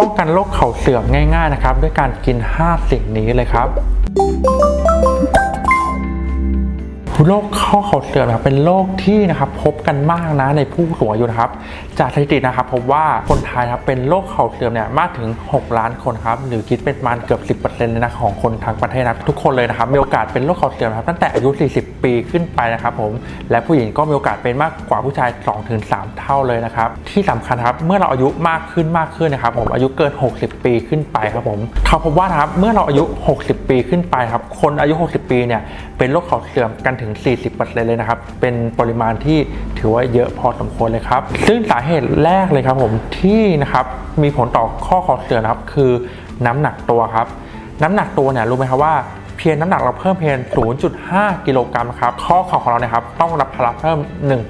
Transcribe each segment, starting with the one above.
ป้องกันโรคเข่าเสื่อมง่ายๆนะครับ ด้วยการกิน 5 สิ่งนี้เลยครับ โรคข้อเข่าเสื่อมนะครับเป็นโรคที่นะครับพบกันมากนะในผู้สูงอายุนะครับ จากสถิตินะครับพบว่าคนไทยนะครับเป็นโรคเข่าเสื่อมเนี่ยมากถึง 6 ล้านคนครับหรือคิดเป็นประมาณเกือบ 10%เลยนะของคนทั้งประเทศนะทุกคนเลยนะครับมีโอกาสเป็นโรคเข่าเสื่อมนะครับตั้งแต่อายุ 40 ปีขึ้นไปนะครับผมและผู้หญิงก็มีโอกาสเป็นมากกว่าผู้ชาย 2-3 เท่าเลยนะครับที่สำคัญครับเมื่อเราอายุมากขึ้นมากขึ้นนะครับผมอายุเกิน 60 ปีขึ้นไปครับผมเขาพบว่านะครับเมื่อเราอายุ 60 ปีขึ้นไปครับคนอายุ 60 ปีเนี่ยเป็นโรคเข่าเสื่อมกันถึงึง 40%เลยนะครับ เป็นปริมาณที่ถือว่าเยอะพอสมควรเลยครับ ซึ่งสาเหตุแรกเลยครับผมที่นะครับมีผลต่อข้อเข่าเสื่อมนะครับ คือน้ำหนักตัวครับ น้ำหนักตัวเนี่ยรู้ไหมครับว่า เพียงน้ำหนักเราเพิ่มเพียง 0.5 กิโลกรัมครับ ข้อเข่าของเราเนี่ยครับต้องรับภาระเพิ่ม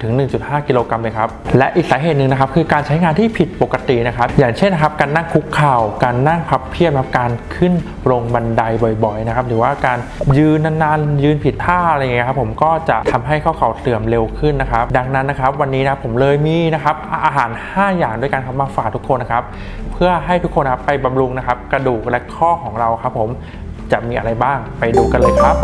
1-1.5 กิโลกรัมเลยครับ และอีกสาเหตุหนึ่งนะครับคือการใช้งานที่ผิดปกตินะครับ อย่างเช่นนะครับการนั่งคุกเข่า การนั่งพับเพียบครับการขึ้นลงบันไดบ่อยๆนะครับหรือว่าการยืนนานๆยืนผิดท่าอะไรเงี้ยครับผมก็จะทำให้ข้อเข่าเสื่อมเร็วขึ้นนะครับ ดังนั้นนะครับวันนี้นะผมเลยมีนะครับอาหาร 5 อย่างด้วยกันครับมาฝากทุกคนนะครับเพื่อให้ทุกคนนะครับไปบำรุงนะครับกระดูกและข้อของเราครับผม จะมีอะไรบ้างไปดูกันเลยครับ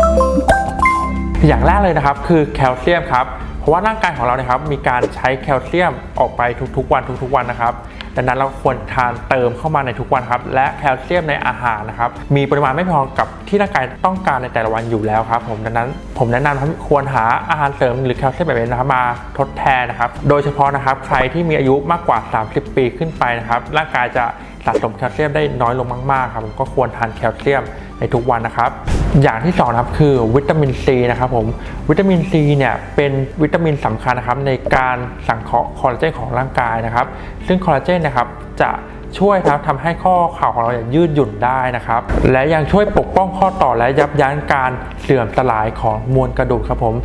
อย่างแรกเลยนะครับคือแคลเซียมครับเพราะว่าร่างกายของเราเนี่ยครับมีการใช้แคลเซียมออกไปทุกๆวันทุกๆวันนะครับ ดังนั้นเราควรทานเติมเข้ามาในทุกวันครับและแคลเซียมในอาหารนะครับมีปริมาณไม่พอกับที่ร่างกายต้องการในแต่ละวันอยู่แล้วครับผมดังนั้นผมแนะนำให้ควรหาอาหารเสริมหรือแคลเซียมแบบนี้นะครับมาทดแทนนะครับโดยเฉพาะนะครับใครที่มีอายุมากกว่า 30 ปีขึ้นไปนะครับร่างกายจะสะสมแคลเซียมได้น้อยลงมากๆครับก็ควรทานแคลเซียมในทุกวันนะครับ อย่างที่สองนะครับคือวิตามินซีนะครับผมวิตามินซีเนี่ยเป็นวิตามินสำคัญนะครับในการสังเคราะห์คอลลาเจนของร่างกายนะครับ ซึ่งคอลลาเจนนะครับจะช่วยครับทำให้ข้อเข่าของเรายยืดหยุ่นได้นะครับ และยังช่วยปกป้องข้อต่อและยับยั้งการเสื่อมสลายของมวลกระดูกครับผม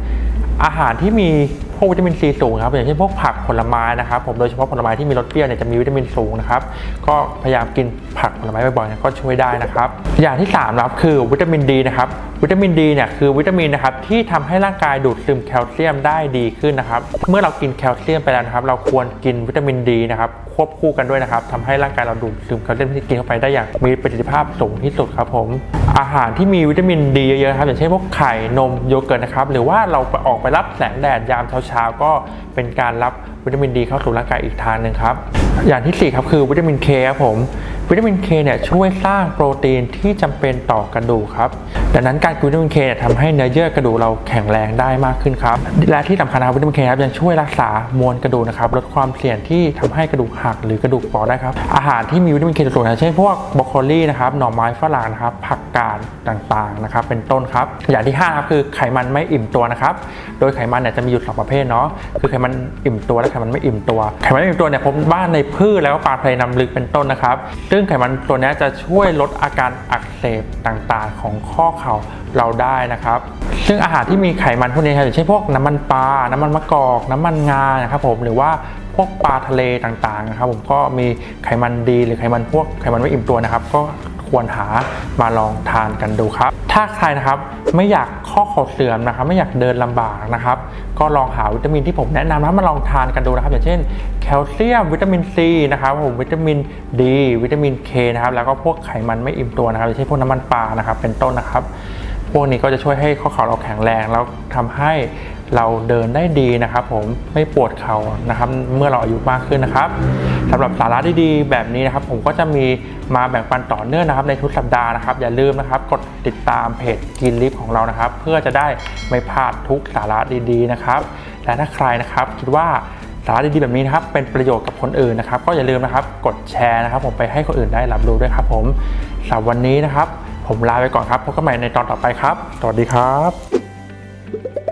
อาหารที่มีพวกวิตามินซีสูงครับอย่างเช่นพวกผักผลไม้นะครับผมโดยเฉพาะผลไม้ที่มีรสเปรี้ยวเนี่ยจะมีวิตามินสูงนะครับก็พยายามกินผักผลไม้บ่อยๆก็ช่วยได้นะครับ อย่างที่3นะครับคือวิตามินดีนะครับวิตามินดีเนี่ยคือวิตามินนะครับที่ทำให้ร่างกายดูดซึมแคลเซียมได้ดีขึ้นนะครับเมื่อเรากินแคลเซียมไปแล้วนะครับ เราควรกินวิตามินดีนะครับควบคู่กันด้วยนะครับทำให้ร่างกายเราดูดซึมแคลเซียมที่กินเข้าไปได้อย่างมีประสิทธิภาพสูงที่สุดครับผม อาหารที่มีวิตามินดีเยอะๆครับอย่างเช่นพวกไข่นมโยเกิร์ตนะครับหรือว่าเราออกไปรับแสงแดดยามเช้าๆก็เป็นการรับวิตามินดีเข้าสู่ร่างกายอีกทางหนึ่งครับอย่างที่สี่ครับคือวิตามินเคครับผมวิตามินเคเนี่ยช่วยสร้างโปรตีนที่จำเป็นต่อกระดูกครับ ดังนั้นการกินวิตามินเคทำให้เนื้อเยื่อกระดูกเราแข็งแรงได้มากขึ้นครับและที่สำคัญนะครับวิตามินเคครับยังช่วยรักษามวลกระดูกนะครับลดความเสี่ยงที่ทำให้กระดูกหักหรือกระดูกเปราะได้ครับอาหารที่มีวิตามินเคสูงๆนะเช่นพวกบรอกโคลีนะครับหน่อไม้ฝรั่งนะครับผักกาดต่างๆนะครับเป็นต้นครับอย่างที่5ครับคือไขมันไม่อิ่มตัวนะครับโดยไขมันเนี่ยจะมีอยู่สองประเภทเนาะคือไขมันอิ่มตัวและไขมันไม่อิ่มตัว ไขมันไม่อิ่มตัวเนี่ยพบบ้านในพืชแล้วก็ปลาทะเลน้ำลึกเป็นต้นนะครับ ซึ่งไขมันตัวนี้จะช่วยลดอาการอักเสบต่างๆ ของข้อเข่าเราได้นะครับ ซึ่งอาหารที่มีไขมันพวกนี้ครับอย่างเช่นพวกน้ำมันปลา น้ำมันมะกอก น้ำมันงานะครับผมหรือว่าพวกปลาทะเลต่างๆนะครับผมก็มีไขมันดีหรือไขมันพวกไขมันไม่อิ่มตัวนะครับ ก็ ควรหามาลองทานกันดูครับ ถ้าใครนะครับไม่อยากข้อเข่าเสื่อมนะครับ ไม่อยากเดินลำบากนะครับ ก็ลองหาวิตามินที่ผมแนะนำนะมาลองทานกันดูนะครับ อย่างเช่นแคลเซียมวิตามินซีนะครับผมวิตามินดีวิตามินเคนะครับแล้วก็พวกไขมันไม่อิ่มตัวนะครับอย่างเช่นพวกน้ำมันปลานะครับเป็นต้นนะครับ พวกนี้ก็จะช่วยให้ข้อเข่าเราแข็งแรงแล้วทำให้ เราเดินได้ดีนะครับ ผมไม่ปวดเข่านะครับ เมื่อเราอายุมากขึ้นนะครับสำหรับสาระดีๆแบบนี้นะครับ ผมก็จะมีมาแบ่งปันต่อเนื่องนะครับ ในทุกสัปดาห์นะครับ อย่าลืมนะครับ กดติดตามเพจกินลิฟของเรานะครับ เพื่อจะได้ไม่พลาดทุกสาระดีๆนะครับและถ้าใครนะครับคิดว่าสาระดีๆแบบนี้นะครับเป็นประโยชน์กับคนอื่นนะครับ ก็อย่าลืมนะครับกดแชร์นะครับ ผมไปให้คนอื่นได้รับรู้ด้วยครับ ผมสำหรับวันนี้นะครับ ผมลาไปก่อนครับพบกันใหม่ในตอนต่อไปครับ สวัสดีครับ